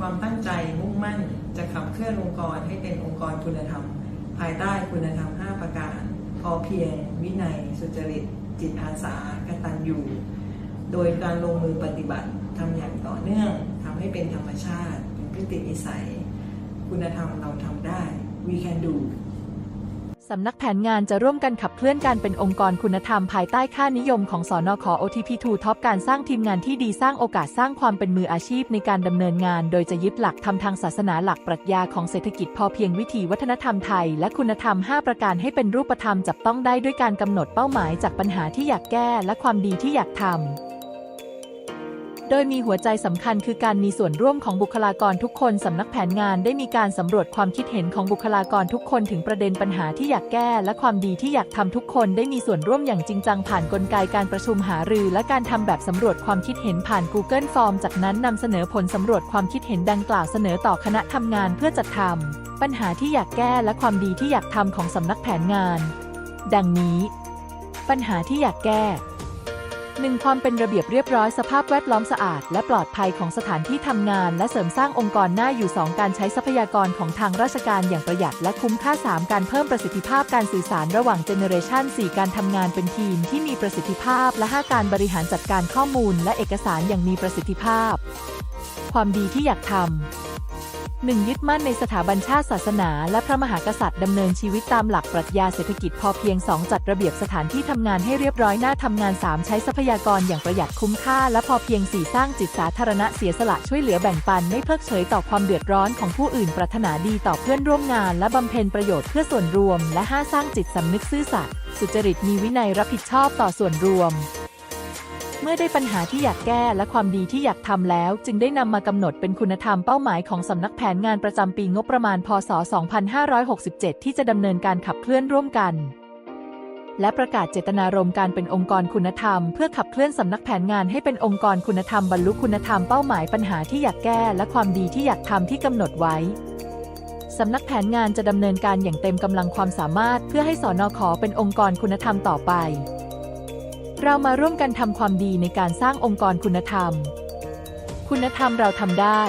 ความตั้งใจมุ่งมั่นจะขับเคลื่อนองค์กรให้เป็นองค์กรคุณธรรม ภายใต้คุณธรรม 5 ประการ พอเพียง วินัย สุจริต จิตอาสากตัญญูโดยการลงมือปฏิบัติทำอย่างต่อเนื่องทำให้เป็นธรรมชาติ เป็นพฤตินิสัย คุณธรรมเราทำได้ we can do สำนักแผนงานจะร่วมกันขับเคลื่อนการเป็นองค์กรคุณธรรมภายใต้ค่านิยมของสอนอขอ OTP2 ท็อปการสร้างทีมงานที่ดีสร้างโอกาสสร้างความเป็นมืออาชีพในการดำเนินงาน โดยจะยึดหลักทำทางศาสนาหลักปรัชญาของเศรษฐกิจพอเพียงวิถีวัฒนธรรมไทย และคุณธรรม 5 ประการให้เป็นรูปธรรมจับต้องได้ด้วยการกำหนดเป้าหมายจากปัญหาที่อยากแก้และความดีที่อยากทำ โดยมีหัวใจสำคัญคือการมีส่วนร่วมของบุคลากรทุกคนสำนักแผนงานได้มีการสำรวจความคิดเห็นของบุคลากรทุกคนถึงประเด็นปัญหาที่อยากแก้ และความดีที่อยากทำทุกคนได้มีส่วนร่วมอย่างจริงจังผ่านกลไกการประชุมหารือ และการทำแบบสำรวจความคิดเห็นผ่าน Google Form จากนั้นนำเสนอผลสำรวจความคิดเห็นดังกล่าวเสนอต่อคณะทำงานเพื่อจัดทำปัญหาที่อยากแก้และความดีที่อยากทำของสำนักแผนงาน ดังนี้ ปัญหาที่อยากแก้ 1. ความเป็นระเบียบเรียบร้อยสภาพแวดล้อมสะอาด และปลอดภัยของสถานที่ทำงาน และเสริมสร้างองค์กรหน้าอยู่ 2 การใช้ทรัพยากรของทางราชการอย่างประหยัด และคุ้มค่า 3 การเพิ่มประสิทธิภาพการสื่อสารระหว่างเจเนเรชัน4การทำงานเป็นทีมที่มีประสิทธิภาพ และ 5 การบริหารจัดการข้อมูล และเอกสารอย่างมีประสิทธิภาพ ความดีที่อยากทำ 1. ยึดมั่นในสถาบันชาติศาสนาและพระมหากษัตริย์ดำเนินชีวิตตามหลักปรัชญาเศรษฐกิจพอเพียง 2 จัดระเบียบสถานที่ทำงานให้เรียบร้อยหน้าทำงาน 3 ใช้ทรัพยากรอย่างประหยัดคุ้มค่า และพอเพียง 4 สร้างจิตสาธารณะเสียสละช่วยเหลือแบ่งปัน ไม่เพิกเฉยต่อความเดือดร้อนของผู้อื่นปรารถนาดีต่อเพื่อนร่วมงาน และบำเพ็ญประโยชน์เพื่อส่วนรวม และ 5 สร้างจิตสำนึกซื่อสัตย์สุจริตมีวินัยรับผิดชอบต่อส่วนรวม เมื่อได้ปัญหาที่อยากแก้และความดีที่อยากทำแล้ว จึงได้นำมากำหนดเป็นคุณธรรมเป้าหมายของสำนักแผนงานประจำปีงบประมาณ พศ 2567 ที่จะดำเนินการขับเคลื่อนร่วมกันและประกาศเจตนารมณ์การเป็นองค์กรคุณธรรม เพื่อขับเคลื่อนสำนักแผนงานให้เป็นองค์กรคุณธรรมบรรลุคุณธรรมเป้าหมายปัญหาที่อยากแก้และความดีที่อยากทำที่กำหนดไว้สำนักแผนงานจะดำเนินการอย่างเต็มกำลังความสามารถ เพื่อให้สอนอขอเป็นองค์กรคุณธรรมต่อไป เรามาร่วมกันทำความดีในการสร้างองค์กรคุณธรรม คุณธรรมเราทำได้